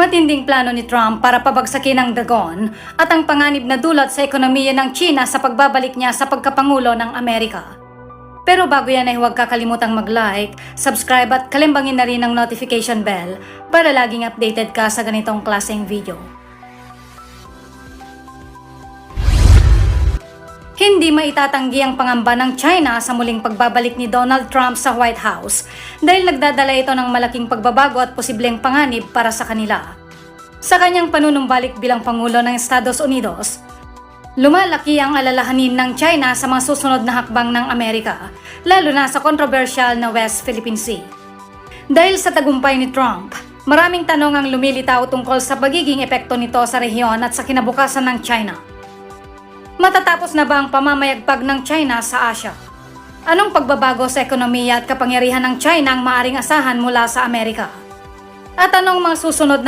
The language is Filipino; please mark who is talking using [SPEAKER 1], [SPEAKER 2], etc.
[SPEAKER 1] Matinding plano ni Trump para pabagsakin ang dagon at ang panganib na dulot sa ekonomiya ng China sa pagbabalik niya sa pagkapangulo ng Amerika. Pero bago yan ay huwag kakalimutang mag-like, subscribe at kalimbangin na rin ang notification bell para laging updated ka sa ganitong klaseng video. Hindi maitatanggi ang pangamba ng China sa muling pagbabalik ni Donald Trump sa White House dahil nagdadala ito ng malaking pagbabago at posibleng panganib para sa kanila. Sa kanyang panunumbalik bilang Pangulo ng Estados Unidos, lumalaki ang alalahanin ng China sa mga susunod na hakbang ng Amerika, lalo na sa controversial na West Philippine Sea. Dahil sa tagumpay ni Trump, maraming tanong ang lumilitaw tungkol sa pagiging epekto nito sa rehiyon at sa kinabukasan ng China. Matatapos na ba ang pamamayagpag ng China sa Asia? Anong pagbabago sa ekonomiya at kapangyarihan ng China ang maaring asahan mula sa Amerika? At anong mga susunod na